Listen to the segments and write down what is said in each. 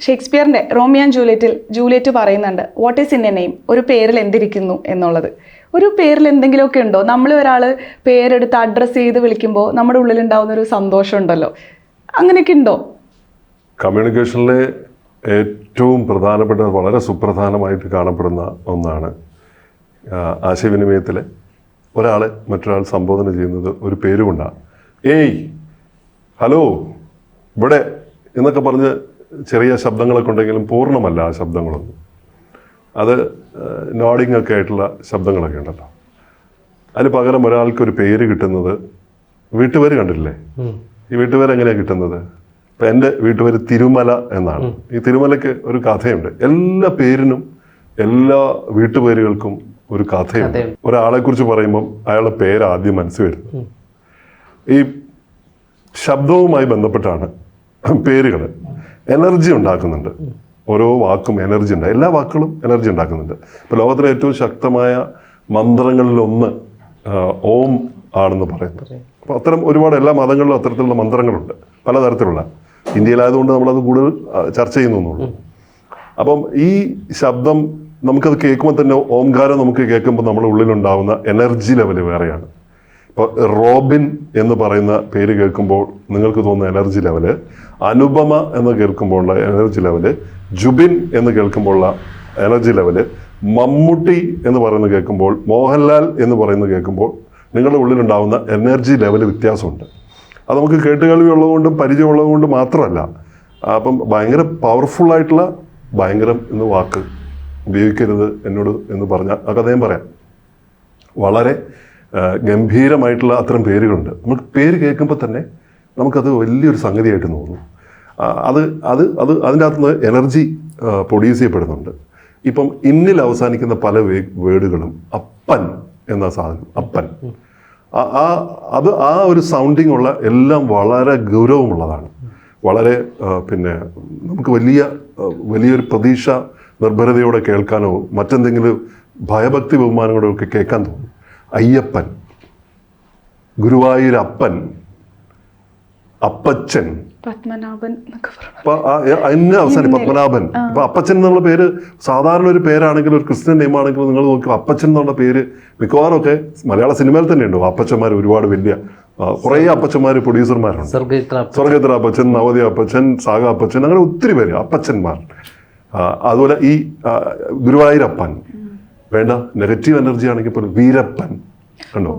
ഷേക്സ്പിയറിന്റെ Romeo and ജൂലിയറ്റിൽ Juliet പറയുന്നുണ്ട് what is in a name ഒരു പേരിൽ എന്തിരിക്കുന്നു എന്നുള്ളത്. ഒരു പേരിൽ എന്തെങ്കിലുമൊക്കെ ഉണ്ടോ? നമ്മൾ ഒരാൾ പേരെടുത്ത് അഡ്രസ്സ് ചെയ്ത് വിളിക്കുമ്പോൾ നമ്മുടെ ഉള്ളിൽ ഉണ്ടാവുന്ന ഒരു സന്തോഷം ഉണ്ടല്ലോ. അങ്ങനെയൊക്കെ ഉണ്ടോ? കമ്മ്യൂണിക്കേഷനിലെ ഏറ്റവും പ്രധാനപ്പെട്ട വളരെ സുപ്രധാനമായിട്ട് കാണപ്പെടുന്ന ഒന്നാണ് ആശയവിനിമയത്തിൽ ഒരാളെ മറ്റൊരാൾ സംബോധന ചെയ്യുന്നത് ഒരു പേരുകൊണ്ടാണ്. ഏയ് ഹലോ ഇവിടെ എന്നൊക്കെ പറഞ്ഞ് ചെറിയ ശബ്ദങ്ങളൊക്കെ ഉണ്ടെങ്കിലും പൂർണമല്ല ആ ശബ്ദങ്ങളൊന്നും. അത് നോഡിങ് ഒക്കെ ആയിട്ടുള്ള ശബ്ദങ്ങളൊക്കെ ഉണ്ടല്ലോ. അതിന് പകരം ഒരാൾക്ക് ഒരു പേര് കിട്ടുന്നത് വീട്ടുപേര് കണ്ടിട്ടില്ലേ? ഈ വീട്ടുപേര് എങ്ങനെയാണ് കിട്ടുന്നത്? ഇപ്പം എന്റെ വീട്ടുപേര് തിരുമല എന്നാണ്. ഈ തിരുമലയ്ക്ക് ഒരു കഥയുണ്ട്. എല്ലാ പേരിനും എല്ലാ വീട്ടുപേരുകൾക്കും ഒരു കഥയുണ്ട്. ഒരാളെക്കുറിച്ച് പറയുമ്പം അയാളുടെ പേര് ആദ്യം മനസ്സിൽ വരുന്നത്. ഈ ശബ്ദവുമായി ബന്ധപ്പെട്ടാണ് പേരുകൾ എനർജി ഉണ്ടാക്കുന്നുണ്ട്. ഓരോ വാക്കും എനർജി ഉണ്ട്. എല്ലാ വാക്കുകളും എനർജി ഉണ്ടാക്കുന്നുണ്ട്. ഇപ്പോൾ ലോകത്തിലെ ഏറ്റവും ശക്തമായ മന്ത്രങ്ങളിലൊന്ന് ഓം ആണെന്ന് പറയുന്നത്. അപ്പോൾ അത്തരം ഒരുപാട് എല്ലാ മതങ്ങളിലും അത്തരത്തിലുള്ള മന്ത്രങ്ങളുണ്ട്. പലതരത്തിലുള്ള. ഇന്ത്യയിലായതുകൊണ്ട് നമ്മളത് കൂടുതൽ ചർച്ച ചെയ്യുന്നുള്ളൂ അപ്പം ഈ ശബ്ദം നമുക്കത് കേൾക്കുമ്പോൾ തന്നെ ഓംകാരം നമുക്ക് കേൾക്കുമ്പോൾ നമ്മുടെ ഉള്ളിലുണ്ടാവുന്ന എനർജി ലെവൽ വേറെയാണ്. ഇപ്പോൾ റോബിൻ എന്ന് പറയുന്ന പേര് കേൾക്കുമ്പോൾ നിങ്ങൾക്ക് തോന്നുന്ന എനർജി ലെവൽ അനുപമ എന്ന് കേൾക്കുമ്പോഴുള്ള എനർജി ലെവൽ ജുബിൻ എന്ന് കേൾക്കുമ്പോഴുള്ള എനർജി ലെവൽ മമ്മൂട്ടി എന്ന് പറയുന്നത് കേൾക്കുമ്പോൾ മോഹൻലാൽ എന്ന് പറയുന്നത് കേൾക്കുമ്പോൾ നിങ്ങളുടെ ഉള്ളിലുണ്ടാവുന്ന എനർജി ലെവൽ വ്യത്യാസമുണ്ട്. അത് നമുക്ക് കേട്ടുകേൾവി ഉള്ളതുകൊണ്ടും പരിചയമുള്ളതുകൊണ്ടും മാത്രമല്ല അപ്പം ഭയങ്കര പവർഫുള്ളായിട്ടുള്ള ഭയങ്കരം എന്ന് വാക്ക് ഉപയോഗിക്കരുത് എന്നോട് എന്ന് പറഞ്ഞാൽ ആ കഥയും പറയാം. വളരെ ഗംഭീരമായിട്ടുള്ള അത്തരം പേരുകളുണ്ട്. നമുക്ക് പേര് കേൾക്കുമ്പോൾ തന്നെ നമുക്കത് വലിയൊരു സംഗതിയായിട്ട് തോന്നും. അത് അത് അത് അതിന്റെ അകത്തുനിന്ന് എനർജി പ്രൊഡ്യൂസ് ചെയ്യപ്പെടുന്നുണ്ട്. ഇപ്പം ഇന്നിൽ അവസാനിക്കുന്ന പല വേർഡുകളും അപ്പൻ എന്ന സാധനം അപ്പൻ. ആ അത് ആ ഒരു സൗണ്ടിങ് ഉള്ള എല്ലാം വളരെ ഗൗരവമുള്ളതാണ്. വളരെ പിന്നെ നമുക്ക് വലിയ വലിയൊരു പ്രതീക്ഷ നിർഭരതയോടെ കേൾക്കാനോ മറ്റെന്തെങ്കിലും ഭയഭക്തി ബഹുമാനങ്ങളോ ഒക്കെ കേൾക്കാൻ തോന്നും. അയ്യപ്പൻ ഗുരുവായൂരപ്പൻ അപ്പച്ചൻ. പത്മനാഭൻ അപ്പൊ അതിന് അവസാനം പത്മനാഭൻ. ഇപ്പൊ അപ്പച്ചൻ എന്നുള്ള പേര് സാധാരണ ഒരു പേരാണെങ്കിലും ഒരു ക്രിസ്ത്യൻ നെയിം ആണെങ്കിൽ നിങ്ങൾ നോക്കുക അപ്പച്ചൻ എന്നുള്ള പേര് മിക്കവാറും ഒക്കെ മലയാള സിനിമയിൽ തന്നെ ഉണ്ട്. അപ്പച്ചന്മാർ ഒരുപാട് വലിയ കുറേ അപ്പച്ചന്മാർ പ്രൊഡ്യൂസർമാരുണ്ട്. സ്വർഗേത്ര അപ്പച്ചൻ. നവോദയ അപ്പച്ചൻ സാഗ അപ്പച്ചൻ അങ്ങനെ ഒത്തിരി പേര് അപ്പച്ചന്മാർ. അതുപോലെ ഈ ഗുരുവായൂരപ്പൻ. വേണ്ട നെഗറ്റീവ് എനർജി ആണെങ്കിൽ പോലും വീരപ്പൻ. കണ്ടോ?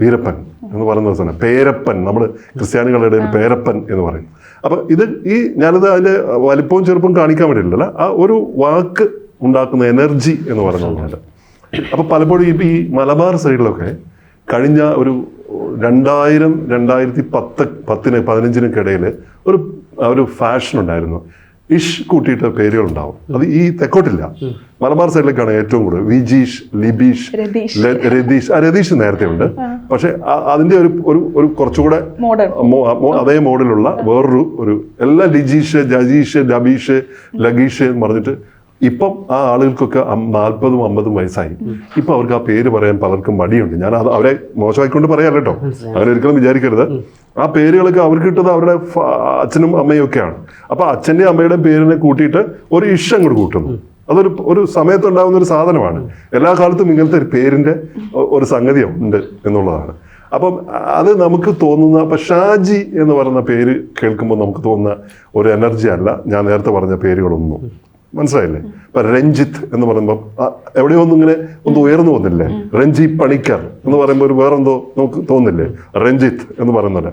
വീരപ്പൻ എന്ന് പറയുന്ന ദിവസമാണ് പേരപ്പൻ. നമ്മൾ ക്രിസ്ത്യാനികളുടെ ഇടയിൽ പേരപ്പൻ എന്ന് പറയും. അപ്പം ഇത് ഈ ഞാനിത് അതിന്റെ വലിപ്പവും ചെറുപ്പം കാണിക്കാൻ വേണ്ടിയില്ല ആ ഒരു വാക്ക് ഉണ്ടാക്കുന്ന എനർജി എന്ന് പറയുന്നത് അപ്പം പലപ്പോഴും ഇപ്പം ഈ മലബാർ സൈഡിലൊക്കെ കഴിഞ്ഞ ഒരു രണ്ടായിരം രണ്ടായിരത്തി പത്ത് പത്തിന് പതിനഞ്ചിനൊക്കെ ഇടയിൽ ഒരു ഒരു ഫാഷൻ ഉണ്ടായിരുന്നു. ഇഷ് കൂട്ടിയിട്ട് പേരുകളുണ്ടാവും. അത് ഈ തെക്കോട്ടില്ല. മലബാർ സൈഡിലേക്കാണ് ഏറ്റവും കൂടുതൽ. വിജീഷ് ലിബീഷ് രതീഷ്. ആ രതീഷ് നേരത്തെ ഉണ്ട്. പക്ഷെ അതിന്റെ ഒരു ഒരു ഒരു കുറച്ചുകൂടെ അതേ മോഡലുള്ള വേറൊരു ഒരു എല്ലാ ലിജീഷ് ജജീഷ് ഡബീഷ് ലഗീഷ് എന്ന് പറഞ്ഞിട്ട് ഇപ്പം ആ ആളുകൾക്കൊക്കെ നാൽപ്പതും അമ്പതും വയസ്സായി. ഇപ്പം അവർക്ക് ആ പേര് പറയാൻ പലർക്കും മടിയുണ്ട്. ഞാൻ അത് അവരെ മോശമായിക്കൊണ്ട് പറയാറ് കേട്ടോ. അങ്ങനെ ഒരിക്കലും വിചാരിക്കരുത്. ആ പേരുകളൊക്കെ അവർക്ക് കിട്ടുന്നത് അവരുടെ അച്ഛനും അമ്മയും ഒക്കെയാണ്. അപ്പൊ അച്ഛന്റെ അമ്മയുടെയും പേരിനെ കൂട്ടിയിട്ട് ഒരു ഇഷ്ടം കൂടി കൂട്ടുന്നു. അതൊരു ഒരു സമയത്തുണ്ടാകുന്ന ഒരു സാധനമാണ്. എല്ലാ കാലത്തും ഇങ്ങനത്തെ ഒരു പേരിന്റെ ഒരു സംഗതി ഉണ്ട് എന്നുള്ളതാണ്. അപ്പം അത് നമുക്ക് തോന്നുന്ന അപ്പൊ ഷാജി എന്ന് പറയുന്ന പേര് കേൾക്കുമ്പോൾ നമുക്ക് തോന്നുന്ന ഒരു എനർജി അല്ല ഞാൻ നേരത്തെ പറഞ്ഞ പേരുകളൊന്നും. മനസ്സിലായില്ലേ? ഇപ്പൊ രഞ്ജിത്ത് എന്ന് പറയുമ്പോൾ എവിടെയോ ഒന്നും ഇങ്ങനെ ഒന്ന് ഉയർന്നു വന്നില്ലേ? രഞ്ജി പണിക്കർ എന്ന് പറയുമ്പോൾ ഒരു വേറെന്തോ നമുക്ക് തോന്നില്ലേ? രഞ്ജിത്ത് എന്ന് പറയുന്നത്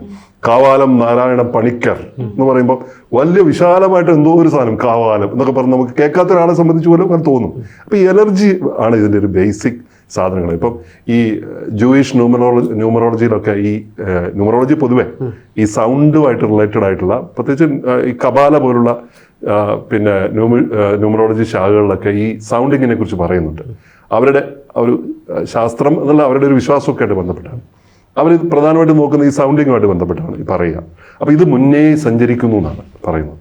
കാവാലം നാരായണ പണിക്കർ എന്ന് പറയുമ്പോൾ വലിയ വിശാലമായിട്ട് എന്തോ ഒരു സാധനം കാവാലം എന്നൊക്കെ പറഞ്ഞ് നമുക്ക് കേൾക്കാത്ത ഒരാളെ സംബന്ധിച്ച് പോലും അങ്ങനെ തോന്നും. അപ്പൊ ഈ എനർജി ആണ് ഇതിന്റെ ഒരു ബേസിക് സാധനങ്ങൾ. ഇപ്പം ഈ ജൂയിഷ് ന്യൂമറോളജി ന്യൂമറോളജിയിലൊക്കെ ഈ ന്യൂമറോളജി പൊതുവെ ഈ സൗണ്ടുമായിട്ട് റിലേറ്റഡ് ആയിട്ടുള്ള പ്രത്യേകിച്ച് ഈ കപാല പോലുള്ള പിന്നെ ന്യൂമ ന്യൂമറോളജി ശാഖകളിലൊക്കെ ഈ സൗണ്ടിങ്ങിനെ കുറിച്ച് പറയുന്നുണ്ട്. അവരുടെ ഒരു ശാസ്ത്രം എന്നുള്ള അവരുടെ ഒരു വിശ്വാസമൊക്കെ ആയിട്ട് ബന്ധപ്പെട്ടാണ്. അവർ പ്രധാനമായിട്ടും നോക്കുന്ന ഈ സൗണ്ടിങ്ങുമായിട്ട് ബന്ധപ്പെട്ടാണ് ഈ പറയുക. അപ്പം ഇത് മുന്നേ സഞ്ചരിക്കുന്നു എന്നാണ് പറയുന്നത്.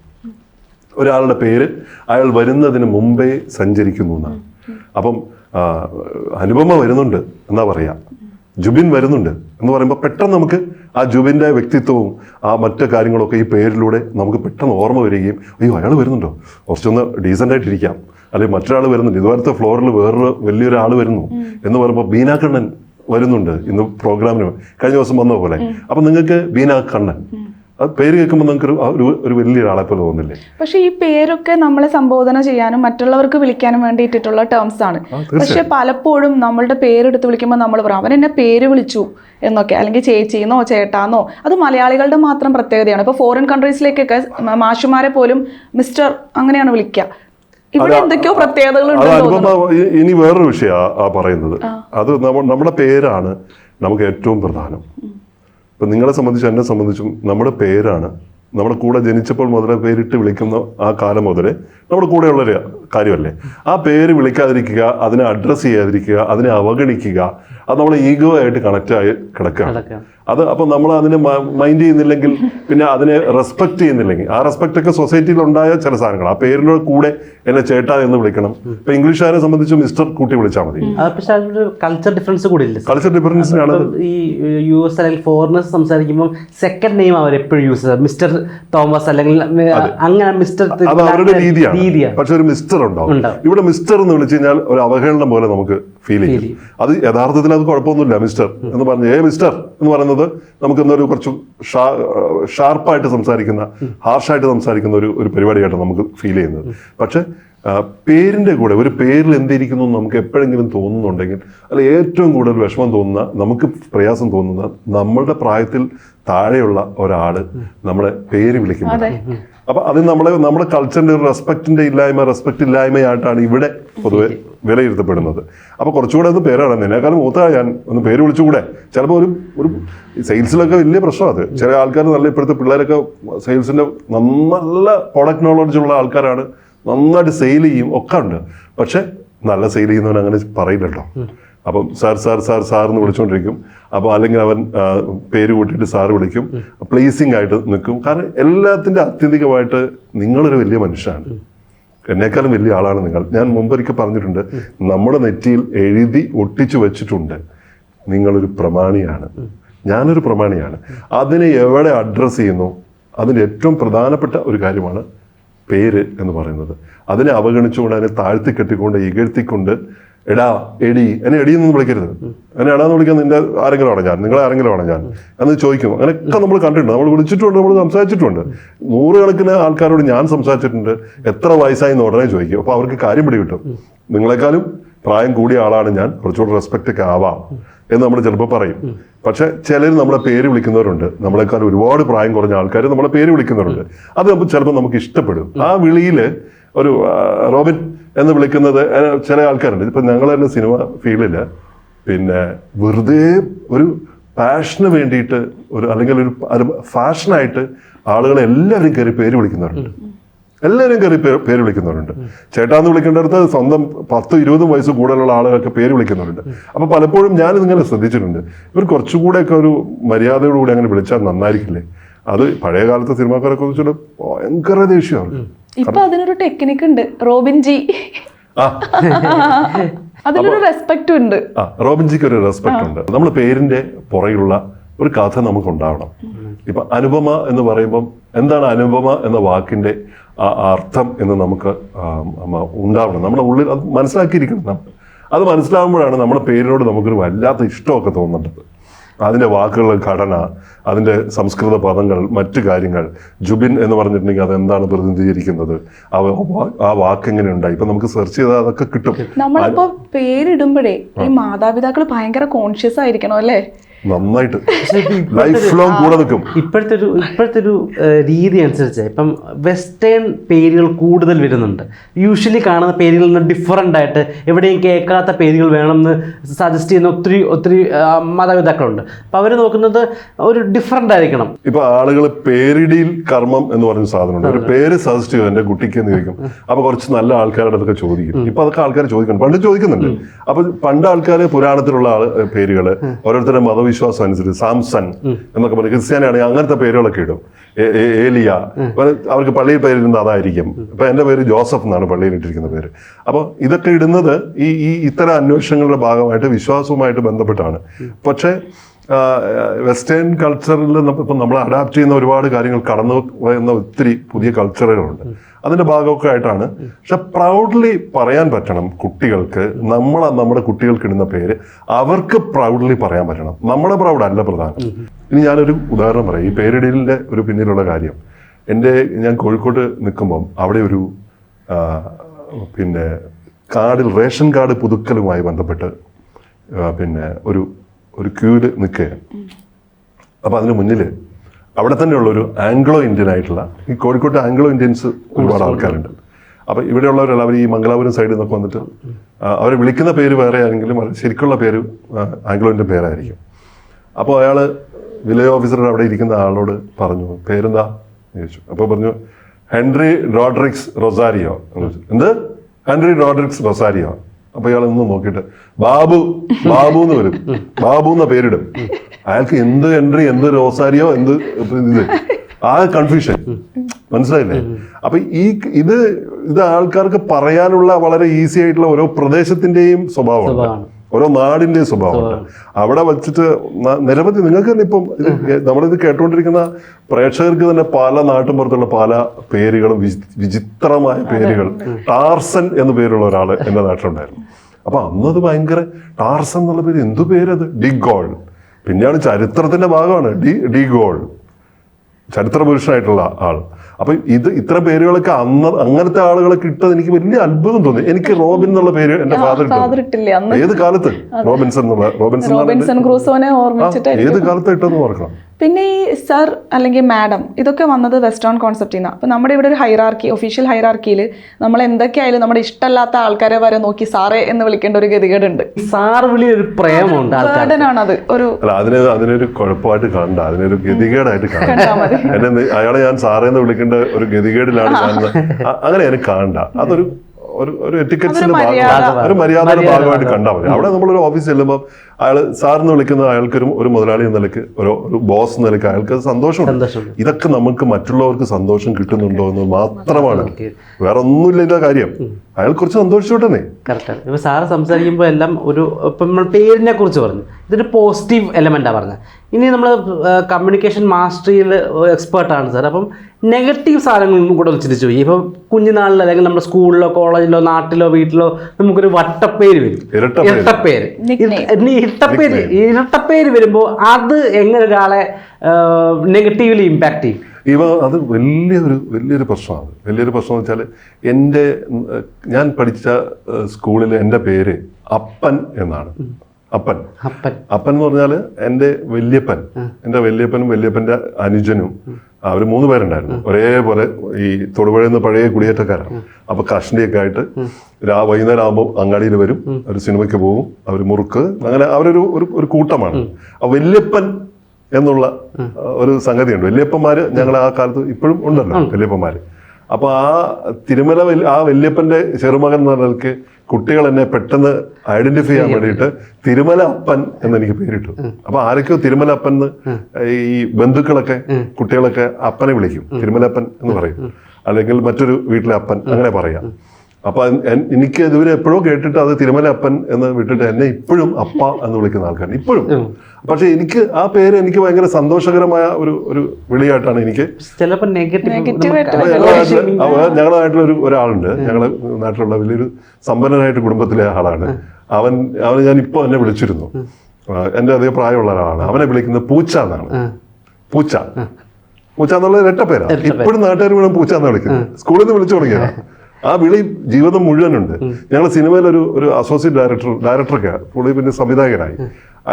ഒരാളുടെ പേര് അയാൾ വരുന്നതിന് മുമ്പേ സഞ്ചരിക്കുന്നു എന്നാണ്. അപ്പം അനുപമ വരുന്നുണ്ട് എന്നാ പറയാ. ജുബിൻ വരുന്നുണ്ട് എന്ന് പറയുമ്പോൾ പെട്ടെന്ന് നമുക്ക് ആ ജുബിന്റെ വ്യക്തിത്വവും ആ മറ്റു കാര്യങ്ങളൊക്കെ ഈ പേരിലൂടെ നമുക്ക് പെട്ടെന്ന് ഓർമ്മ വരികയും അയ്യോ അയാൾ വരുന്നുണ്ടോ? കുറച്ചൊന്ന് ഡീസന്റായിട്ടിരിക്കാം അല്ലെങ്കിൽ മറ്റൊരാൾ വരുന്നുണ്ട്. ഇതുപോലത്തെ ഫ്ലോറിൽ വേറൊരു വലിയൊരാൾ വരുന്നു എന്ന് പറയുമ്പോൾ ബീനാ കണ്ണൻ വരുന്നുണ്ട് ഇന്ന് പ്രോഗ്രാമിന് കഴിഞ്ഞ ദിവസം വന്ന പോലെ അപ്പം നിങ്ങൾക്ക് ബീനാ കണ്ണൻ അത് പേര് കേൾക്കുമ്പോൾ നിങ്ങൾക്ക് ഒരു ഒരു വലിയ ഒരാളെ പോലെ തോന്നില്ലേ? പക്ഷേ ഈ പേരൊക്കെ നമ്മളെ സംബോധന ചെയ്യാനും മറ്റുള്ളവർക്ക് വിളിക്കാനും വേണ്ടിയിട്ടുള്ള ടേംസ് ആണ്. പക്ഷെ പലപ്പോഴും നമ്മളുടെ പേരെടുത്ത് വിളിക്കുമ്പോൾ നമ്മൾ പറയും അവൻ എന്നെ പേര് വിളിച്ചു എന്നൊക്കെ. അല്ലെങ്കിൽ ചേച്ചിന്നോ ചേട്ടാന്നോ. അത് മലയാളികളുടെ മാത്രം പ്രത്യേകതയാണ്. ഇപ്പോൾ ഫോറിൻ കൺട്രീസിലേക്കൊക്കെ മാഷുമാരെ പോലും മിസ്റ്റർ അങ്ങനെയാണ് വിളിക്കുക ഇവിടെ എന്തൊക്കെയോ പ്രത്യേകതകൾ ഇനി വേറൊരു വിഷയമാണ് പറയുന്നത്. അത് നമ്മുടെ പേരാണ് നമുക്ക് ഏറ്റവും പ്രധാനം. ഇപ്പം നിങ്ങളെ സംബന്ധിച്ചും എന്നെ സംബന്ധിച്ചും നമ്മുടെ പേരാണ്. നമ്മുടെ കൂടെ ജനിച്ചപ്പോൾ മുതലേ പേരിട്ട് വിളിക്കുന്ന ആ കാലം മുതലേ നമ്മുടെ കൂടെയുള്ളൊരു കാര്യമല്ലേ? ആ പേര് വിളിക്കാതിരിക്കുക അതിനെ അഡ്രസ്സ് ചെയ്യാതിരിക്കുക അതിനെ അവഗണിക്കുക അത് നമ്മൾ ഈഗോ ആയിട്ട് കണക്റ്റ് ആയി കിടക്കുകയാണ്. കിടക്കുകയാണ്. അത് അപ്പോൾ നമ്മൾ അതിനെ മൈൻഡ് ചെയ്യുന്നില്ലെങ്കിൽ പിന്നെ അതിനെ റെസ്പെക്ട് ചെയ്യുന്നില്ലെങ്കിൽ. ആ റെസ്പെക്ട് ഒക്കെ സൊസൈറ്റിയിൽ ഉണ്ടായ ചില സാധനങ്ങൾ ആ പേരിനോട് കൂടെ എന്നെ ചേട്ടാ എന്ന് വിളിക്കണം. ഇപ്പൊ ഇംഗ്ലീഷുകാരെ സംബന്ധിച്ച് മിസ്റ്റർ കൂട്ടി വിളിച്ചാൽ മതി. കൾച്ചർ ഡിഫറൻസ് കൂടി കൾച്ചർ ഡിഫറൻസിനാണ് ഈ യു എസ് അല്ലെങ്കിൽ ഫോറിനേഴ്സ് സംസാരിക്കുമ്പോൾ സെക്കൻഡ് നെയിം അവർ എപ്പോഴും യൂസ് ചെയ്യുന്നത്. മിസ്റ്റർ തോമസ് അല്ലെങ്കിൽ അങ്ങനെ മിസ്റ്റർ അത് അവരുടെ രീതിയാണ്. പക്ഷെ ഒരു മിസ്റ്റർ ഉണ്ടാവും. ഇവിടെ മിസ്റ്റർ എന്ന് വിളിച്ചു കഴിഞ്ഞാൽ ഒരു അവഹേളനം പോലെ നമുക്ക് ഫീൽ ചെയ്യും. അത് യഥാർത്ഥത്തിൽ അത് കുഴപ്പമൊന്നുമില്ല മിസ്റ്റർ എന്ന് പറഞ്ഞ് ഏ മിസ്റ്റർ എന്ന് പറയുന്നത് നമുക്ക് ഇന്നൊരു കുറച്ച് ഷാർപ്പായിട്ട് സംസാരിക്കുന്ന ഹാർഷായിട്ട് സംസാരിക്കുന്ന ഒരു ഒരു പരിപാടിയായിട്ട് നമുക്ക് ഫീൽ ചെയ്യുന്നത്. പക്ഷെ പേരിന്റെ കൂടെ ഒരു പേരിൽ എന്തിരിക്കുന്നു നമുക്ക് എപ്പോഴെങ്കിലും തോന്നുന്നുണ്ടെങ്കിൽ അല്ല ഏറ്റവും കൂടുതൽ വിഷമം തോന്നുന്ന നമുക്ക് പ്രയാസം തോന്നുന്ന നമ്മളുടെ പ്രായത്തിൽ താഴെയുള്ള ഒരാൾ നമ്മളെ പേര് വിളിക്കുന്നത് അപ്പൊ അത് നമ്മളെ നമ്മുടെ കൾച്ചറിന്റെ ഒരു റെസ്പെക്റ്റിന്റെ ഇല്ലായ്മ റെസ്പെക്ട് ഇല്ലായ്മയായിട്ടാണ് ഇവിടെ പൊതുവെ വിലയിരുത്തപ്പെടുന്നത്. അപ്പോൾ കുറച്ചുകൂടെ അത് പേരാണ്. എന്നെക്കാളും മൂത്ത ഞാൻ. ഒന്ന് പേര് വിളിച്ചുകൂടെ. ചിലപ്പോൾ ഒരു ഒരു സെയിൽസിലൊക്കെ വലിയ പ്രശ്നമാണ് അത്. ചില ആൾക്കാർ നല്ല ഇപ്പോഴത്തെ പിള്ളേരൊക്കെ സെയിൽസിന്റെ നല്ല പ്രോഡക്റ്റ് നോളജ് ഉള്ള ആൾക്കാരാണ്. നന്നായിട്ട് സെയിൽ ചെയ്യും. ഒക്കെ ഉണ്ട്. പക്ഷെ നല്ല സെയിൽ ചെയ്യുന്നവൻ അങ്ങനെ പറയില്ലല്ലോ. അപ്പം സാർ സാർ സാർ സാർ എന്ന് വിളിച്ചുകൊണ്ടിരിക്കും അപ്പോൾ അല്ലെങ്കിൽ അവൻ പേര് കൂട്ടിയിട്ട് സാർ വിളിക്കും. പ്ലേസിംഗ് ആയിട്ട് നിൽക്കും. കാരണം എല്ലാത്തിന്റെ ആത്യന്തികമായിട്ട് നിങ്ങളൊരു വലിയ മനുഷ്യനാണ്. എന്നെക്കാളും വലിയ ആളാണ് നിങ്ങൾ. ഞാൻ മുമ്പൊരിക്കൽ പറഞ്ഞിട്ടുണ്ട് നമ്മുടെ നെറ്റിയിൽ എഴുതി ഒട്ടിച്ചു വെച്ചിട്ടുണ്ട്. നിങ്ങളൊരു പ്രമാണിയാണ്. ഞാനൊരു പ്രമാണിയാണ്. അതിനെ എവിടെ അഡ്രസ്സ് ചെയ്യുന്നു? അതിന്റെ ഏറ്റവും പ്രധാനപ്പെട്ട ഒരു കാര്യമാണ് പേര് എന്ന് പറയുന്നത്. അതിനെ അവഗണിച്ചുകൊണ്ട് അതിനെ താഴ്ത്തി കെട്ടിക്കൊണ്ട് ഇകഴ്ത്തിക്കൊണ്ട് എടാ എടി. എന്നെ എടി എന്നൊന്നും വിളിക്കരുത് എന്നെ എടാന്ന് വിളിക്കാൻ നിന്റെ ആരെങ്കിലും ആണ് ഞാൻ നിങ്ങളെ ആരെങ്കിലും ആണ് ഞാൻ. എന്ന് ചോദിക്കും. അങ്ങനെയൊക്കെ നമ്മൾ കണ്ടിട്ടുണ്ട്. നമ്മൾ വിളിച്ചിട്ടുണ്ട് നമ്മൾ സംസാരിച്ചിട്ടുണ്ട്. നൂറുകണക്കിന് ആൾക്കാരോട് ഞാൻ സംസാരിച്ചിട്ടുണ്ട്. എത്ര വയസ്സായി എന്ന് ഉടനെ ചോദിക്കും. അപ്പോൾ അവർക്ക് കാര്യം പിടി കിട്ടും നിങ്ങളെക്കാളും പ്രായം കൂടിയ ആളാണ് ഞാൻ. കുറച്ചുകൂടെ റെസ്പെക്റ്റ് ഒക്കെ ആവാം എന്ന് നമ്മൾ ചിലപ്പോൾ പറയും. പക്ഷെ ചിലർ നമ്മളെ പേര് വിളിക്കുന്നവരുണ്ട്. നമ്മളെക്കാൾ ഒരുപാട് പ്രായം കുറഞ്ഞ ആൾക്കാർ നമ്മളെ പേര് വിളിക്കുന്നവരുണ്ട്. അത് ചിലപ്പോൾ നമുക്ക് ഇഷ്ടപ്പെടും. ആ വിളിയിൽ ഒരു റോബിൻ എന്ന് വിളിക്കുന്നത് ചില ആൾക്കാരുണ്ട്. ഇപ്പം ഞങ്ങൾ തന്നെ സിനിമ ഫീൽഡിൽ പിന്നെ വെറുതെ ഒരു പാഷന് വേണ്ടിയിട്ട് ഒരു അല്ലെങ്കിൽ ഒരു ഫാഷനായിട്ട് ആളുകളെ എല്ലാവരും കയറി പേര് വിളിക്കുന്നവരുണ്ട്. എല്ലാവരും കയറി പേര് പേര് വിളിക്കുന്നവരുണ്ട്. ചേട്ടാന്ന് വിളിക്കേണ്ടടുത്ത് സ്വന്തം പത്ത് ഇരുപതും വയസ്സ് കൂടുതലുള്ള ആളുകളൊക്കെ പേര് വിളിക്കുന്നവരുണ്ട്. അപ്പോൾ പലപ്പോഴും ഞാൻ ഇതിങ്ങനെ ശ്രദ്ധിച്ചിട്ടുണ്ട്. ഇവർ കുറച്ചുകൂടെയൊക്കെ ഒരു മര്യാദയോടുകൂടി അങ്ങനെ വിളിച്ചാൽ നന്നായിരിക്കില്ലേ? അത് പഴയ കാലത്തെ സിനിമാക്കാരൊക്കെ ഭയങ്കര ദേഷ്യമാണ് ഇപ്പൊ അതിനൊരു ടെക്നിക്ക് ഉണ്ട് റോബിൻ ജി. അതിനൊരു റെസ്പെക്ട് ഉണ്ട്. റോബിൻ ജിക്ക് ഒരു റെസ്പെക്ട് ഉണ്ട്. നമ്മൾ പേരിന്റെ പുറകിലുള്ള ഒരു കഥ നമുക്ക് ഉണ്ടാവണം ഇപ്പൊ അനുപമ എന്ന് പറയുമ്പം എന്താണ് അനുപമ എന്ന വാക്കിന്റെ ആ അർത്ഥം എന്ന് നമുക്ക് ഉണ്ടാവണം. നമ്മുടെ ഉള്ളിൽ അത് മനസ്സിലാക്കിയിരിക്കണം. അത് മനസ്സിലാവുമ്പോഴാണ് നമ്മുടെ പേരിനോട് നമുക്കൊരു വല്ലാത്ത ഇഷ്ടമൊക്കെ തോന്നുന്നത് അതിന്റെ വാക്കുകളുടെ ഘടന അതിന്റെ സംസ്കൃത പദങ്ങൾ മറ്റു കാര്യങ്ങൾ. ജുബിൻ എന്ന് പറഞ്ഞിട്ടുണ്ടെങ്കിൽ അത് എന്താണ് പ്രതിനിധീകരിക്കുന്നത്? ആ ആ വാക്ക് എങ്ങനെ ഉണ്ടായി? ഇപ്പൊ നമുക്ക് സെർച്ച് ചെയ്താൽ അതൊക്കെ കിട്ടും. നമ്മളിപ്പോ പേരിടുമ്പോഴേ ഈ മാതാപിതാക്കൾ ഭയങ്കര കോൺഷ്യസ് ആയിരിക്കണം അല്ലേ? നന്നായിട്ട്. ലൈഫ് ലോങ് കൂടെ നിൽക്കും. ഇപ്പോഴത്തെ ഒരു ഇപ്പോഴത്തെ ഒരു രീതി അനുസരിച്ച് ഇപ്പം വെസ്റ്റേൺ പേരുകൾ കൂടുതൽ വരുന്നുണ്ട്. യൂഷ്വലി കാണുന്ന പേരുകളിൽ നിന്ന് ഡിഫറന്റ് ആയിട്ട് എവിടെയും കേൾക്കാത്ത പേരുകൾ വേണമെന്ന് സജസ്റ്റ് ചെയ്യുന്ന ഒത്തിരി ഒത്തിരി മാതാപിതാക്കളുണ്ട്. അപ്പം അവർ നോക്കുന്നത് ഒരു ഡിഫറന്റ് ആയിരിക്കണം. ഇപ്പം ആളുകൾ പേരിടിയിൽ കർമ്മം എന്ന് പറഞ്ഞ സാധനമുണ്ട്. ഒരു പേര് സജസ്റ്റ് ചെയ്യും എന്റെ കുട്ടിക്ക് എന്ന് ചോദിക്കും. അപ്പോൾ കുറച്ച് നല്ല ആൾക്കാരുടെ അടുത്തൊക്കെ ചോദിക്കും. ഇപ്പം അതൊക്കെ ആൾക്കാർ ചോദിക്കണം പണ്ട് ചോദിക്കുന്നുണ്ട്. അപ്പം പണ്ട് ആൾക്കാർ പുരാണത്തിലുള്ള ആൾ പേരുകൾ ഓരോരുത്തരുടെ മതം ദൈവവിശ്വാസം അനുസരിച്ച് സാംസൺ എന്നൊക്കെ പറയും. ക്രിസ്ത്യാനിയാണെങ്കിൽ അങ്ങനത്തെ പേരുകളൊക്കെ ഇടും. ഏലിയ. അവർക്ക് പള്ളിയിൽ പേരിടുന്നത് അതായിരിക്കും. ഇപ്പൊ എന്റെ പേര് ജോസഫ് എന്നാണ് പള്ളിയിൽ ഇട്ടിരിക്കുന്ന പേര്. അപ്പോൾ ഇതൊക്കെ ഇടുന്നത് ഈ ഈ ഇത്തരം അന്വേഷണങ്ങളുടെ ഭാഗമായിട്ട് വിശ്വാസവുമായിട്ട് ബന്ധപ്പെട്ടാണ്. പക്ഷേ വെസ്റ്റേൺ കൾച്ചറിൽ ഇപ്പം നമ്മൾ അഡാപ്റ്റ് ചെയ്യുന്ന ഒരുപാട് കാര്യങ്ങൾ കടന്നു വരുന്ന ഒത്തിരി പുതിയ കൾച്ചറുകളുണ്ട്. അതിന്റെ ഭാഗമൊക്കെ ആയിട്ടാണ്. പക്ഷെ പ്രൗഡ്ലി പറയാൻ പറ്റണം കുട്ടികൾക്ക് നമ്മൾ നമ്മുടെ കുട്ടികൾക്ക് ഇടുന്ന പേര് അവർക്ക് പ്രൗഡ്ലി പറയാൻ പറ്റണം. നമ്മുടെ പ്രൗഡ് അല്ല പ്രധാനം. ഇനി ഞാനൊരു ഉദാഹരണം പറയാം. ഈ പേരിടലിന്റെ ഒരു പിന്നിലുള്ള കാര്യം. എന്റെ ഞാൻ കോഴിക്കോട്ട് നിൽക്കുമ്പം അവിടെ ഒരു പിന്നെ കാർഡിൽ റേഷൻ കാർഡ് പുതുക്കലുമായി ബന്ധപ്പെട്ട് പിന്നെ ഒരു ഒരു ക്യൂൽ നിൽക്കുകയാണ്. അപ്പോൾ അതിന് മുന്നിൽ അവിടെ തന്നെയുള്ള ഒരു ആംഗ്ലോ ഇന്ത്യൻ ആയിട്ടുള്ള ഈ കോഴിക്കോട്ട് ആംഗ്ലോ ഇന്ത്യൻസ് ഒരുപാട് ആൾക്കാരുണ്ട്. അപ്പോൾ ഇവിടെയുള്ളവരല്ല അവർ ഈ മംഗലാപുരം സൈഡിൽ നിന്നൊക്കെ വന്നിട്ട് അവരെ വിളിക്കുന്ന പേര് വേറെ ആണെങ്കിലും ശരിക്കുള്ള പേര് ആംഗ്ലോ ഇന്ത്യൻ പേരായിരിക്കും. അപ്പോൾ അയാൾ വില്ലേജ് ഓഫീസറുടെ അവിടെ ഇരിക്കുന്ന ആളോട് പറഞ്ഞു പേരെന്താ? ചോദിച്ചു. അപ്പോൾ പറഞ്ഞു ഹെൻറി റോഡ്രിക്സ് റൊസാരിയോ. എന്ത്? Henry Rodrigues Rosario. അപ്പൊ ഇയാൾ ഒന്ന് നോക്കിയിട്ട് ബാബു ബാബു എന്ന് വരും. ബാബു എന്ന പേരിടും. അയാൾക്ക് എന്ത് എൻട്രി എന്ത് റോസാരിയോ എന്ത് ഇത്? ആ കൺഫ്യൂഷൻ മനസ്സിലായില്ലേ? അപ്പൊ ഈ ഇത് ഇത് ആൾക്കാർക്ക് പറയാനുള്ള വളരെ ഈസി ആയിട്ടുള്ള ഓരോ പ്രദേശത്തിന്റെയും സ്വഭാവമാണ്. ഓരോ നാടിന്റെ സ്വഭാവമുണ്ട്. അവിടെ വച്ചിട്ട് നിരവധി നിങ്ങൾക്ക് തന്നെ ഇപ്പം നമ്മളിത് കേട്ടുകൊണ്ടിരിക്കുന്ന പ്രേക്ഷകർക്ക് തന്നെ പല നാട്ടും പുറത്തുള്ള പല പേരുകളും വിചിത്രമായ പേരുകൾ. ടാർസൻ എന്ന പേരുള്ള ഒരാൾ എന്റെ നാട്ടിലുണ്ടായിരുന്നു. അപ്പൊ അന്നത് ഭയങ്കര ടാർസൻ എന്നുള്ള പേര് എന്തു പേരത്? De Gaulle. പിന്നെയാണ് ചരിത്രത്തിന്റെ ഭാഗമാണ് ഡി ഡി ഗോൾ. ചരിത്ര പുരുഷനായിട്ടുള്ള ആൾ. അപ്പൊ ഇത് ഇത്ര പേരുകളൊക്കെ അന്ന് അങ്ങനത്തെ ആളുകളെ കിട്ടുന്നത് എനിക്ക് വലിയ അത്ഭുതം തോന്നി. എനിക്ക് റോബിൻ എന്നുള്ള പേര് എന്റെ ഫാദർ ഏത് കാലത്ത്? റോബിൻസൺ എന്നുള്ള റോബിൻസൺ ഏത് കാലത്ത് ഇട്ടെന്ന് ഓർക്കണം. പിന്നെ ഈ സർ അല്ലെങ്കിൽ മാഡം ഇതൊക്കെ വന്നത് വെസ്റ്റേൺ കോൺസെപ്റ്റിൽ നിന്നാണ് അപ്പം നമ്മുടെ ഇവിടെ ഒരു ഹൈറാർക്കി ഒഫീഷ്യൽ ഹൈറാർക്കിയിൽ നമ്മൾ എന്തൊക്കെയായാലും നമ്മുടെ ഇഷ്ടമല്ലാത്ത ആൾക്കാരെ വരെ നോക്കി സാറേ എന്ന് വിളിക്കേണ്ട ഒരു ഗതികേടുണ്ട്. സാർ വിളി ഒരു പ്രേമമുണ്ട് അത് ഒരു അതിന് അതിനൊരു കുഴപ്പമായിട്ട് കാണണ്ട. അതിനൊരു ഗതികേടായിട്ട് കാണണ്ട. എന്നെ അയാളെ ഞാൻ സാറേന്ന് വിളിക്കേണ്ട ഒരു ഗതികേടിലാണ് കാണുന്നത്. അങ്ങനെ എനിക്ക് കാണണ്ട. അതൊരു ഒരു ഒരു എറ്റിക്കറ്റ്സിന്റെ ഭാഗമായിട്ട് ഭാഗം ഒരു മര്യാദയുടെ മര്യാദ ഭാഗമായിട്ട് കണ്ടാൽ മതി. അവിടെ നമ്മളൊരു ഓഫീസിൽ ചെല്ലുമ്പോൾ അയാൾ സാറിന് വിളിക്കുന്ന അയാൾക്കൊരു ഒരു മുതലാളി എന്ന നിലയ്ക്ക് ഒരു ഒരു ബോസ് എന്ന നിലയ്ക്ക് അയാൾക്ക് അത് സന്തോഷമുണ്ട്. ഇതൊക്കെ നമുക്ക് മറ്റുള്ളവർക്ക് സന്തോഷം കിട്ടുന്നുണ്ടോ എന്ന് മാത്രമാണ്. വേറെ ഒന്നുമില്ല ഇതിന്റെ കാര്യം അയാൾ കുറച്ച് സന്തോഷിച്ചോട്ടെ കറക്റ്റാണ് ഇപ്പൊ സാറ് സംസാരിക്കുമ്പോൾ എല്ലാം ഒരു ഇപ്പം നമ്മൾ പേരിനെ കുറിച്ച് പറഞ്ഞു. ഇതൊരു പോസിറ്റീവ് എലമെന്റാ പറഞ്ഞത്. ഇനി നമ്മൾ കമ്മ്യൂണിക്കേഷൻ മാസ്റ്ററിയിൽ എക്സ്പേർട്ടാണ് സാർ അപ്പം നെഗറ്റീവ് സാധനങ്ങളൊന്നും കൂടെ ഒന്ന് ചിന്തിച്ചു പോയി ഇപ്പം കുഞ്ഞുനാളിൽ അല്ലെങ്കിൽ നമ്മുടെ സ്കൂളിലോ കോളേജിലോ നാട്ടിലോ വീട്ടിലോ നമുക്കൊരു വട്ടപ്പേര് വരും. ഇരട്ടപ്പേര്. ഇരട്ടപ്പേര്. ഇരട്ടപ്പേര് ഇരട്ടപ്പേര് വരുമ്പോൾ അത് എങ്ങനെ ഒരാളെ നെഗറ്റീവ്ലി ഇമ്പാക്ട് ചെയ്യും? ഇവ അത് വലിയൊരു വലിയൊരു പ്രശ്നമാണ്. വലിയൊരു പ്രശ്നം എന്ന് വെച്ചാൽ എന്റെ ഞാൻ പഠിച്ച സ്കൂളിൽ എന്റെ പേര് അപ്പൻ എന്നാണ്. അപ്പൻ. അപ്പൻ. അപ്പൻ എന്ന് പറഞ്ഞാൽ എന്റെ വല്യപ്പൻ. എന്റെ വല്യപ്പനും വല്യപ്പന്റെ അനുജനും. അവർ മൂന്ന് പേരുണ്ടായിരുന്നു. ഒരേപോലെ ഈ തൊടുപുഴയിൽ നിന്ന് പഴയ കുടിയേറ്റക്കാരാണ്. അപ്പൊ കഷ്ണിയൊക്കെ ആയിട്ട് രാ വൈകുന്നേരം ആകുമ്പോൾ അങ്ങാടിയിൽ വരും. അവർ സിനിമയ്ക്ക് പോകും അവർ മുറുക്ക്. അങ്ങനെ അവരൊരു ഒരു ഒരു കൂട്ടമാണ്. ആ വല്യപ്പൻ എന്നുള്ള ഒരു സംഗതിയുണ്ട്. വല്യപ്പന്മാര് ഞങ്ങൾ ആ കാലത്ത് ഇപ്പോഴും ഉണ്ടല്ലോ വല്യപ്പന്മാര്. അപ്പൊ ആ തിരുമല ആ വല്യപ്പന്റെ ചെറുമകൻ എന്ന നിലയ്ക്ക് കുട്ടികൾ എന്നെ പെട്ടെന്ന് ഐഡന്റിഫൈ ചെയ്യാൻ വേണ്ടിയിട്ട് തിരുമല അപ്പൻ എന്ന് എനിക്ക് പേരിട്ടു. അപ്പൊ ആരൊക്കെയോ തിരുമല അപ്പൻ എന്ന് ഈ ബന്ധുക്കളൊക്കെ കുട്ടികളൊക്കെ അപ്പനെ വിളിക്കും. തിരുമല അപ്പൻ എന്ന് പറയും. അല്ലെങ്കിൽ മറ്റൊരു വീട്ടിലെ അപ്പൻ അങ്ങനെ പറയാം. അപ്പൊ എനിക്ക് ഇതുവരെ എപ്പോഴും കേട്ടിട്ട് അത് തിരുമല അപ്പൻ എന്ന് വിട്ടിട്ട് എന്നെ ഇപ്പോഴും അപ്പ എന്ന് വിളിക്കുന്ന ആൾക്കാരാണ് ഇപ്പോഴും. പക്ഷെ എനിക്ക് ആ പേര് എനിക്ക് ഭയങ്കര സന്തോഷകരമായ ഒരു ഒരു വിളിയായിട്ടാണ് എനിക്ക്. ഞങ്ങളുടെ നാട്ടിലൊരു ഒരു ഒരാളുണ്ട്. ഞങ്ങളുടെ നാട്ടിലുള്ള വലിയൊരു സമ്പന്നനായിട്ട് കുടുംബത്തിലെ ആളാണ്. അവൻ അവനെ ഞാൻ ഇപ്പൊ എന്നെ വിളിച്ചിരുന്നു. എന്റെ അതേ പ്രായമുള്ള ഒരാളാണ്. അവനെ വിളിക്കുന്നത് പൂച്ച എന്നാണ്. പൂച്ച. പൂച്ച എന്നുള്ള രട്ടപ്പേരാ. ഇപ്പോഴും നാട്ടുകാർ വേണം പൂച്ച എന്ന് വിളിക്കുന്നത്. സ്കൂളിൽ നിന്ന് വിളിച്ചു തുടങ്ങിയതാ. ആ വിളി ജീവിതം മുഴുവനുണ്ട്. ഞങ്ങൾ സിനിമയിൽ ഒരു ഒരു അസോസിയേറ്റ് ഡയറക്ടർ ഡയറക്ടറൊക്കെ പുള്ളി പിന്നെ സംവിധായകനായി.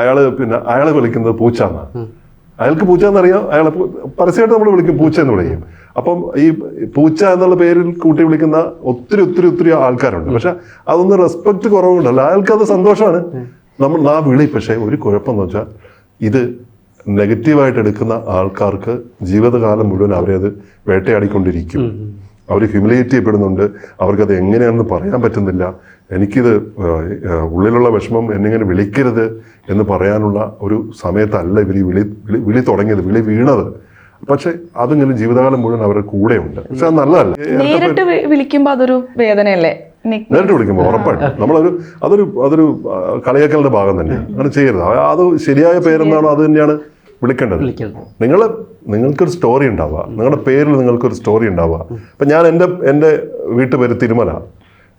അയാൾ പിന്നെ അയാളെ വിളിക്കുന്നത് പൂച്ച എന്നാണ് അയാൾക്ക് പൂച്ച എന്നറിയാം അയാളെ പരസ്യമായിട്ട് നമ്മൾ വിളിക്കും പൂച്ച എന്ന് വിളിക്കും. അപ്പം ഈ പൂച്ച എന്നുള്ള പേരിൽ കൂട്ടി വിളിക്കുന്ന ഒത്തിരി ഒത്തിരി ഒത്തിരി ആൾക്കാരുണ്ട്. പക്ഷെ അതൊന്നും റെസ്പെക്ട് കുറവുണ്ടല്ലോ അയാൾക്ക് അത് സന്തോഷമാണ് നമ്മൾ ആ വിളി പക്ഷേ ഒരു കുഴപ്പമെന്ന് വെച്ചാൽ ഇത് നെഗറ്റീവായിട്ട് എടുക്കുന്ന ആൾക്കാർക്ക് ജീവിതകാലം മുഴുവൻ അവരെ അത് വേട്ടയാടിക്കൊണ്ടിരിക്കും അവർ ഹ്യൂമിലേറ്റ് ചെയ്യപ്പെടുന്നുണ്ട്. അവർക്കത് എങ്ങനെയാണെന്ന് പറയാൻ പറ്റുന്നില്ല. എനിക്കിത് ഉള്ളിലുള്ള വിഷമം എന്നിങ്ങനെ വിളിക്കരുത് എന്ന് പറയാനുള്ള ഒരു സമയത്തല്ല ഇവർ ഈ വിളി വിളി വിളി തുടങ്ങിയത് വിളി വീണത്. പക്ഷെ അതിങ്ങനെ ജീവിതകാലം മുഴുവൻ അവരുടെ ഉണ്ട് പക്ഷെ അത് നല്ലതല്ല. നേരിട്ട് വിളിക്കുമ്പോൾ അതൊരു വേദനയല്ലേ? നേരിട്ട് വിളിക്കുമ്പോൾ ഉറപ്പായിട്ടും. നമ്മളൊരു അതൊരു അതൊരു കളിയാക്കലിന്റെ ഭാഗം തന്നെയാണ്. അങ്ങനെ ചെയ്യരുത്. അത് ശരിയായ പേരെന്താണോ അത് തന്നെയാണ് വിളിക്കേണ്ടത്. നിങ്ങൾ നിങ്ങൾക്കൊരു സ്റ്റോറി ഉണ്ടാവുക. നിങ്ങളുടെ പേരിൽ നിങ്ങൾക്കൊരു സ്റ്റോറി ഉണ്ടാവുക. അപ്പം ഞാൻ എന്റെ എന്റെ വീട്ടുപേര് തിരുമല.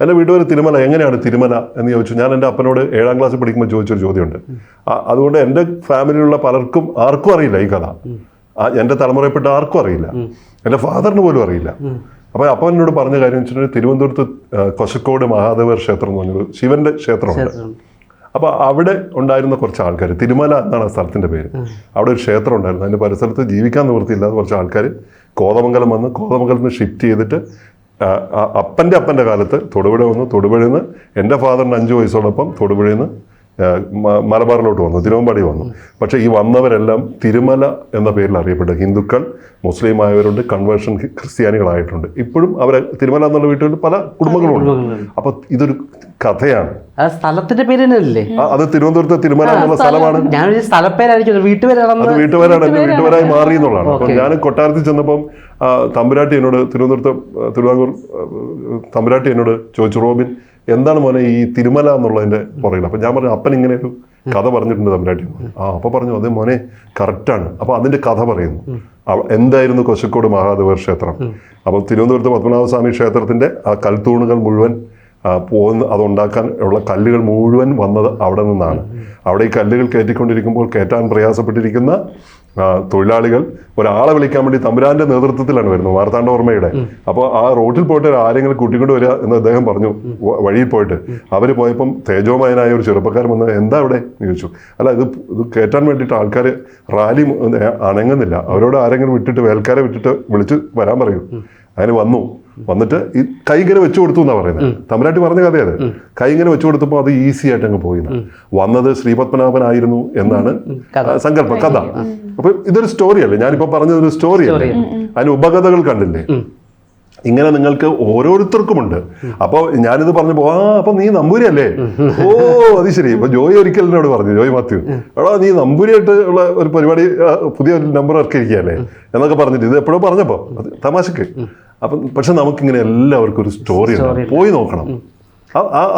എന്റെ വീട്ടുപേര് തിരുമല എങ്ങനെയാണ് തിരുമല എന്ന് ചോദിച്ചു. ഞാൻ എന്റെ അപ്പനോട് ഏഴാം ക്ലാസ്സിൽ പഠിക്കുമ്പോൾ ചോദിച്ചൊരു ചോദ്യമുണ്ട്. അതുകൊണ്ട് എന്റെ ഫാമിലിയിലുള്ള പലർക്കും ആർക്കും അറിയില്ല ഈ കഥ. എന്റെ തലമുറയിൽപ്പെട്ട ആർക്കും അറിയില്ല. എന്റെ ഫാദറിന് പോലും അറിയില്ല. അപ്പോൾ അപ്പൻ എന്നോട് പറഞ്ഞ കാര്യം വെച്ചിട്ടുണ്ടെങ്കിൽ തിരുവനന്തപുരത്ത് കൊശക്കോട് മഹാദേവർ ക്ഷേത്രം എന്ന് പറഞ്ഞത് ശിവന്റെ ക്ഷേത്രമുണ്ട്. അപ്പോൾ അവിടെ ഉണ്ടായിരുന്ന കുറച്ച് ആൾക്കാർ തിരുമല എന്നാണ് ആ സ്ഥലത്തിന്റെ പേര്. അവിടെ ഒരു ക്ഷേത്രം ഉണ്ടായിരുന്നു. അതിന്റെ പരിസരത്ത് ജീവിക്കാൻ നിവൃത്തിയില്ലാത്ത കുറച്ച് ആൾക്കാർ കോതമംഗലം വന്ന് കോതമംഗലത്ത് നിന്ന് ഷിഫ്റ്റ് ചെയ്തിട്ട് അപ്പന്റെ അപ്പന്റെ കാലത്ത് തൊടുപുഴ വന്നു തൊടുപുഴയിൽ നിന്ന് എന്റെ ഫാദറിന് അഞ്ച് വയസ്സോടൊപ്പം തൊടുപുഴയിൽ നിന്ന് മലബാറിലോട്ട് വന്നു തിരുവമ്പാടി വന്നു. പക്ഷേ ഈ വന്നവരെല്ലാം തിരുമല എന്ന പേരിൽ അറിയപ്പെട്ട ഹിന്ദുക്കൾ മുസ്ലിം ആയവരുണ്ട് കൺവേർഷൻ ക്രിസ്ത്യാനികളായിട്ടുണ്ട്. ഇപ്പോഴും അവരെ തിരുമല എന്നുള്ള വീട്ടിൽ പല കുടുംബങ്ങളുണ്ട്. അപ്പൊ ഇതൊരു കഥയാണ്. സ്ഥലത്തിന്റെ പേര് തന്നെയല്ലേ അത് തിരുവനന്തപുരത്തെ തിരുമല എന്നുള്ള സ്ഥലമാണ്. ഞാൻ സ്ഥലപ്പേരായിരിക്കും അത് വീട്ടുപേരാണ് എന്റെ വീട്ടുപേരായി മാറി എന്നുള്ളതാണ്. അപ്പം ഞാൻ കൊട്ടാരത്തിൽ ചെന്നപ്പം തമ്പുരാട്ടി എന്നോട് തിരുവനന്തപുരത്ത് തിരുവാങ്കൂർ തമ്പുരാട്ടി എന്നോട് ചോദിച്ചു റോബിൻ എന്താണ് മോനെ ഈ തിരുമല എന്നുള്ളതിന്റെ പുറകിൽ? അപ്പം ഞാൻ പറഞ്ഞു അപ്പൻ ഇങ്ങനെ ഒരു കഥ പറഞ്ഞിട്ടുണ്ട് തമ്പുരാട്ടി. ആ അപ്പൊ പറഞ്ഞു അതെ മോനെ കറക്റ്റാണ് അപ്പൊ അതിന്റെ കഥ പറയുന്നു. എന്തായിരുന്നു കൊശക്കോട് മഹാദേവ ക്ഷേത്രം? അപ്പോൾ തിരുവനന്തപുരത്ത് പത്മനാഭസ്വാമി ക്ഷേത്രത്തിന്റെ ആ കൽത്തൂണുകൾ മുഴുവൻ പോകുന്ന അതുണ്ടാക്കാൻ ഉള്ള കല്ലുകൾ മുഴുവൻ വന്നത് അവിടെ നിന്നാണ്. അവിടെ ഈ കല്ലുകൾ കയറ്റിക്കൊണ്ടിരിക്കുമ്പോൾ കയറ്റാൻ പ്രയാസപ്പെട്ടിരിക്കുന്ന തൊഴിലാളികൾ ഒരാളെ വിളിക്കാൻ വേണ്ടി തമ്പുരാന്റെ നേതൃത്വത്തിലാണ് വരുന്നത് മാർത്താണ്ഡവർമ്മയുടെ അപ്പോൾ ആ റോഡിൽ പോയിട്ട് ആരെങ്കിലും കൂട്ടിക്കൊണ്ട് വരിക എന്ന് അദ്ദേഹം പറഞ്ഞു വഴിയിൽ പോയിട്ട്. അവർ പോയപ്പം തേജോമയനായ ഒരു ചെറുപ്പക്കാരൻ വന്ന് എന്താ അവിടെ? ചോദിച്ചു. അല്ല ഇത് ഇത് കയറ്റാൻ വേണ്ടിയിട്ട് ആൾക്കാർ റാലി അണങ്ങുന്നില്ല. അവരോട് ആരെങ്കിലും വിട്ടിട്ട് വേൽക്കാരെ വിട്ടിട്ട് വിളിച്ച് വരാൻ പറയൂ. അങ്ങനെ വന്നു. വന്നിട്ട് ഈ കൈ ഇങ്ങനെ വെച്ചു കൊടുത്തു എന്നാ പറയുന്നത്. തമിഴ്നാട്ടിൽ പറഞ്ഞ കഥയത് കൈ ഇങ്ങനെ വെച്ചു കൊടുത്തപ്പോൾ അത് ഈസി ആയിട്ട് അങ്ങ് പോയി വന്നത് ശ്രീപത്മനാഭനായിരുന്നു എന്നാണ് സങ്കല്പം കഥ. അപ്പൊ ഇതൊരു സ്റ്റോറി അല്ലേ ഞാനിപ്പോ പറഞ്ഞത് ഒരു സ്റ്റോറി. അല്ലേ അതിന് ഉപകഥകൾ കണ്ടില്ലേ? ഇങ്ങനെ നിങ്ങൾക്ക് ഓരോരുത്തർക്കുമുണ്ട്. അപ്പോൾ ഞാനിത് പറഞ്ഞപ്പോ ആ അപ്പൊ നീ നമ്പൂരി അല്ലേ ഓ അത് ശരി. ഇപ്പൊ ജോയി ഒരിക്കൽ എന്നോട് പറഞ്ഞു ജോയി മാത്യു എടാ നീ നമ്പൂരിയായിട്ട് ഉള്ള ഒരു പരിപാടി പുതിയ നമ്പർ ഇറക്കിയിരിക്കുകയല്ലേ? എന്നൊക്കെ പറഞ്ഞിട്ട് ഇത് എപ്പോഴോ പറഞ്ഞപ്പോൾ അത് തമാശക്ക്. അപ്പം പക്ഷെ നമുക്കിങ്ങനെ എല്ലാവർക്കും ഒരു സ്റ്റോറി ഉണ്ട്. പോയി നോക്കണം.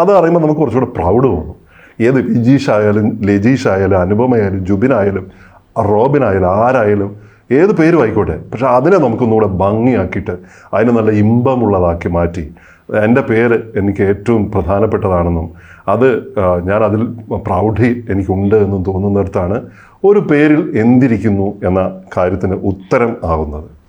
അത് അറിയുമ്പോൾ നമുക്ക് കുറച്ചുകൂടെ പ്രൗഡ് തോന്നും. ഏത് വിജീഷ് ആയാലും ലജീഷ് ആയാലും അനുപമയായാലും ജുബിനായാലും റോബിനായാലും ആരായാലും ഏത് പേരും ആയിക്കോട്ടെ. പക്ഷെ അതിനെ നമുക്കൊന്നുകൂടെ ഭംഗിയാക്കിയിട്ട് അതിനെ നല്ല ഇമ്പമുള്ളതാക്കി മാറ്റി. എന്റെ പേര് എനിക്ക് ഏറ്റവും പ്രധാനപ്പെട്ടതാണെന്നും അത് ഞാൻ അതിൽ പ്രൗഢി എനിക്കുണ്ട് എന്നും തോന്നുന്നിടത്താണ് ഒരു പേരിൽ എന്തിരിക്കുന്നു എന്ന കാര്യത്തിന് ഉത്തരം ആവുന്നത്.